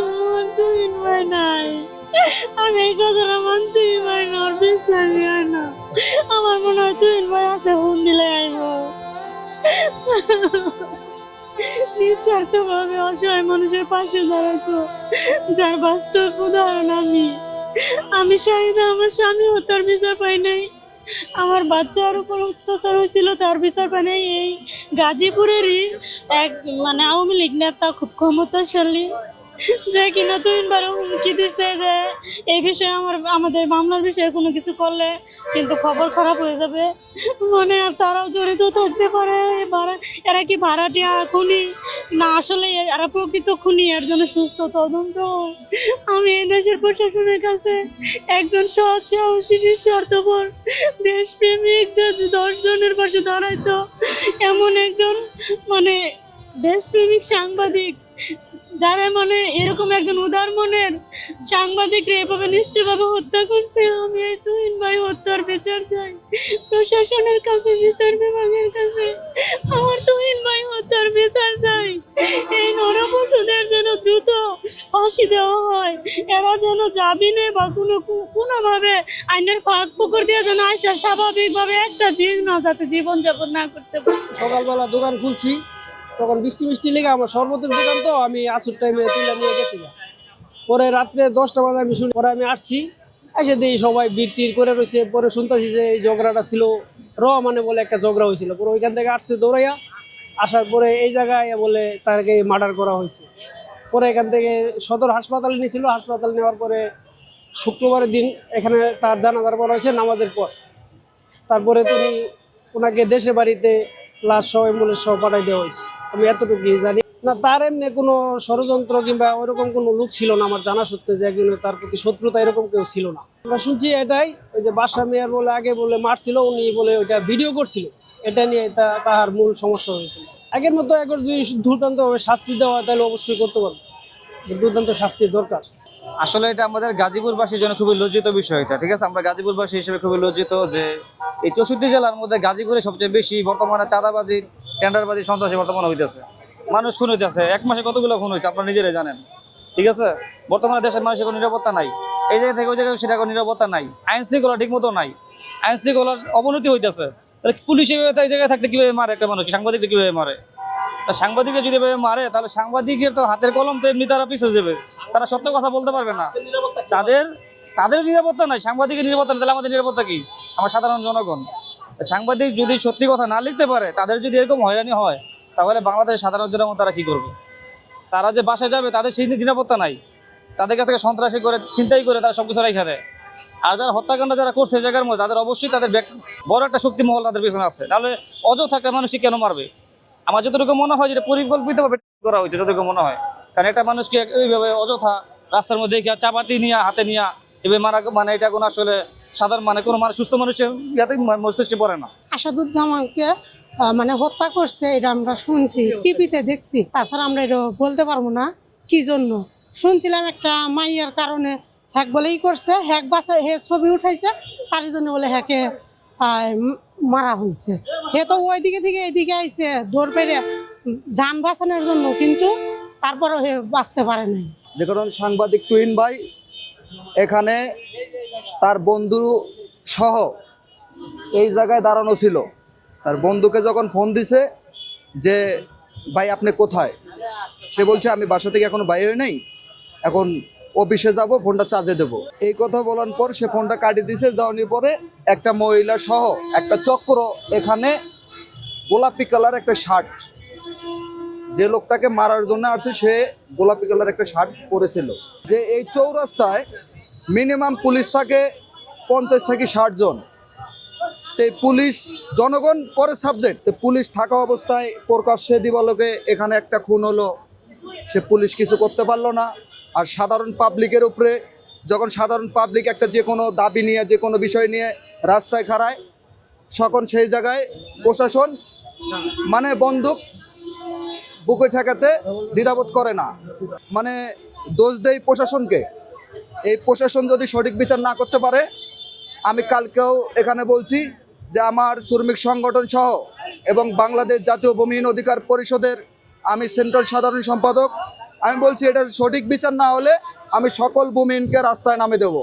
আমার তুহিন ভাই নাই। আমি এই কথাটা মানতেই পারি না আর বিশ্বাসই হয় না। আমার মনে হয় তুহিন ভাই আছে, ফোন দিলে আইব। নিঃস্বার্থ ভাবে অসহায় মানুষের পাশে দাঁড়াতো, যার বাস্তব উদাহরণ আমি। আমি শাহিদা আমার স্বামীও তার বিচার পাই নাই। আমার বাচ্চার উপর অত্যাচার হয়েছিল, তার বিচার পাই নাই। এই গাজীপুরেরই এক মানে আওয়ামী লীগ নেতা, খুব ক্ষমতাশালী যে কিনা তিনবারও হুমকি দিছে যে এই বিষয়ে আমার, আমাদের মামলার বিষয়ে কোনো কিছু করলে কিন্তু খবর খারাপ হয়ে যাবে। মানে তারাও জড়িত থাকতে পারে। এরা কি ভাড়াটিয়া খুনি? না, আসলে এরা প্রকৃত খুনি, এর জন্য সুস্থ তদন্ত। আমি এই দেশের প্রশাসনের কাছে একজন সৎ সাহসী স্বার্থপর, দেশপ্রেমিক দশজনের দশ জনের পাশে দাঁড়াইতো। এমন একজন মানে দেশপ্রেমিক সাংবাদিক যারা মানে এরকম একজন উদার মনের সাংবাদিকরা এভাবে নিষ্ঠুরভাবে হত্যা করছে, আমি এই তুহিন ভাই হত্যার বিচার চাই। প্রশাসনের কাছে, বিচার বিভাগের কাছে, আমার তুহিন ভাই হত্যার বিচার চাই। এই নরপশুদের যেন দ্রুত ফাঁসি দেওয়া হয়, এরা যেন জামিনে বা কোনো কোনোভাবে আইনের ফাঁক পুকুর দিয়ে যেন আসা, স্বাভাবিকভাবে একটা জিনিস না যাতে জীবনযাপন না করতে পারে। সকালবেলা দোকান খুলছি তখন বৃষ্টি বৃষ্টি লেগে আমার শরবতের দোকান তো, আমি আসুর টাইমে তুলে নিয়ে গেছিলাম। পরে রাত্রে দশটা বাজে আমি শুনি পরে আমি আসছি, এসে দিই সবাই বিট টির করে রয়েছে। পরে শুনতেছি যে এই ঝগড়াটা ছিল র মানে বলে একটা ঝগড়া হয়েছিল। পরে ওইখান থেকে আসছে দৌড়াইয়া। আসার পরে এই জায়গায় বলে তাকে মার্ডার করা হয়েছে। পরে এখান থেকে সদর হাসপাতালে নিয়েছিল। হাসপাতাল নেওয়ার পরে শুক্রবারের দিন এখানে তার জানাজার পর হয়েছে নামাজের পর। তারপরে তুমি ওনাকে দেশে বাড়িতে লাশ সহ অ্যাম্বুলেন্স সহ পাঠাই দেওয়া হয়েছে। আমি এতটুকুই জানি। না, তার এমনি কোনো ষড়যন্ত্র কিংবা ওইরকম কোনো লোক ছিল না আমার জানা সত্ত্বে যে একজনের তার প্রতি শত্রুতা এরকম কেউ ছিল না। আমরা শুনছি এটাই ওই যে বাসা মেয়ার বলে আগে বলে মারছিল, উনি বলে ওইটা ভিডিও করছিল। এটা নিয়ে তা, তাহার মূল সমস্যা হয়েছিল। আগের মতো একবার যদি দুর্দান্তভাবে শাস্তি দেওয়া হয়, তাহলে অবশ্যই করতে পারবে। দুর্দান্ত শাস্তির দরকার। আসলে এটা আমাদের গাজীপুরবাসীর জন্য খুবই লজ্জিত বিষয় এটা, ঠিক আছে? আমরা গাজীপুরবাসী হিসেবে খুবই লজ্জিত যে এই চৌষট্টি জেলার মধ্যে গাজীপুরে সবচেয়ে বেশি বর্তমানে চাঁদাবাজি টেন্ডারবাজি সন্ত্রাসী বর্তমানে হইতেছে। মানুষ খুন হইতেছে। এক মাসে কতগুলো খুন হয়েছে আপনারা নিজেরাই জানেন। ঠিক আছে? বর্তমানে দেশের মানুষের কোনো নিরাপত্তা নাই। এই জায়গা থেকে ওই জায়গায় সেটা কোনো নিরাপত্তা নাই। আইন শৃঙ্খলা ঠিক মতো নাই। আইন শৃঙ্খলার অবনতি হইতেছে। তাহলে পুলিশ এভাবে এই জায়গায় থাকতে কীভাবে মারে একটা মানুষ? সাংবাদিকটা কীভাবে মারে? সাংবাদিকরা যদি এভাবে মারে, তাহলে সাংবাদিকের তো হাতের কলম তো এমনি তারা পিছিয়ে যাবে। তারা সত্য কথা বলতে পারবে না। তাদের তাদের নিরাপত্তা নাই। সাংবাদিকের নিরাপত্তা নাই। তাহলে আমাদের নিরাপত্তা কি? আমার সাধারণ জনগণ। সাংবাদিক যদি সত্যি কথা না লিখতে পারে, তাদের যদি এরকম হয়রানি হয়, তাহলে বাংলাদেশের সাধারণ জনগণ তারা কি করবে? তারা যে বাসায় যাবে, তাদের সেই নিরাপত্তা নাই। তাদের কাছ থেকে সন্ত্রাসী করে চিন্তাই করে তারা সবকিছু রেখে দেয়। আর যারা হত্যাকাণ্ড যারা করছে জায়গার মধ্যে, তাদের অবশ্যই তাদের বড় একটা শক্তি মহল তাদের পিছনে আছে। তাহলে অযথা একটা মানুষকে কেন মারবে? আমার যতটুকু মনে হয় যেটা পরিকল্পিতভাবে করা হয়েছে, যতটুকু মনে হয়। কারণ একটা মানুষকে এইভাবে অযথা রাস্তার মধ্যে চাপাতি নিয়ে, হাতে নিয়ে এভাবে মারা মানে এটা কোনো আসলে সাধারণ মানে কোনো মানুষ সুস্থ মানুষের ইয়াতে মস্তিষ্কে পড়ে না। আসাদুজ্জামানকে মানে হত্যা করছে এটা আমরা শুনছি টিভিতে দেখছি। তাছাড়া আমরা এটা বলতে পারব না কি জন্য। শুনছিলাম একটা মাইয়ার কারণে হ্যাক বলেই করছে হ্যাক বাসা হে ছবি উঠাইছে তার জন্য বলে হ্যাকে মারা হয়েছে হে তো ওই দিকে থেকে এদিকে আইছে দৌড় পেরে যান বাঁচানোর জন্য কিন্তু তারপরও হে বাঁচতে পারে নাই। যে কারণ সাংবাদিক তুহিন ভাই এখানে তার বন্ধু সহ এই জায়গায় দাঁড়ানো ছিল। তার বন্ধুকে যখন ফোন দিছে যে, ভাই, আপনি কোথায়? সে বলছে, আমি বাসা থেকে এখনও বাইরে নেই। এখন অফিসে যাব ফোনটা চার্জে দেবো। এই কথা বলার পর সে ফোনটা কাটিয়ে দিছে। দেওয়ানোর পরে একটা মহিলা সহ একটা চক্র এখানে গোলাপি কালার একটা শার্ট যে লোকটাকে মারার জন্য আসছে, সে গোলাপি কালার একটা শার্ট পরেছিল। যে এই চৌরাস্তায় মিনিমাম পুলিশ থাকে পঞ্চাশ থেকে ষাট জন। তো পুলিশ, জনগণ পরে সাবজেক্ট তো পুলিশ থাকা অবস্থায় প্রকাশ্যে দিবালোকে এখানে একটা খুন হলো। সে পুলিশ কিছু করতে পারল না। আর সাধারণ পাবলিকের উপরে যখন সাধারণ পাবলিক একটা যে কোনো দাবি নিয়ে, যে কোনো বিষয় নিয়ে রাস্তায় খাড়ায় তখন সেই জায়গায় প্রশাসন মানে বন্দুক বুকে ঠেকাতে দ্বিধাবোধ করে না। মানে দোষ দেয় প্রশাসনকে। এই প্রশাসন যদি সঠিক বিচার না করতে পারে, আমি কালকেও এখানে বলছি যে আমার শ্রমিক সংগঠন সহ এবং বাংলাদেশ জাতীয় ভূমিহীন অধিকার পরিষদের আমি সেন্ট্রাল সাধারণ সম্পাদক, আমি বলছি এটা সঠিক বিচার না হলে আমি সকল ভূমিহীনকে রাস্তায় নামে দেবো।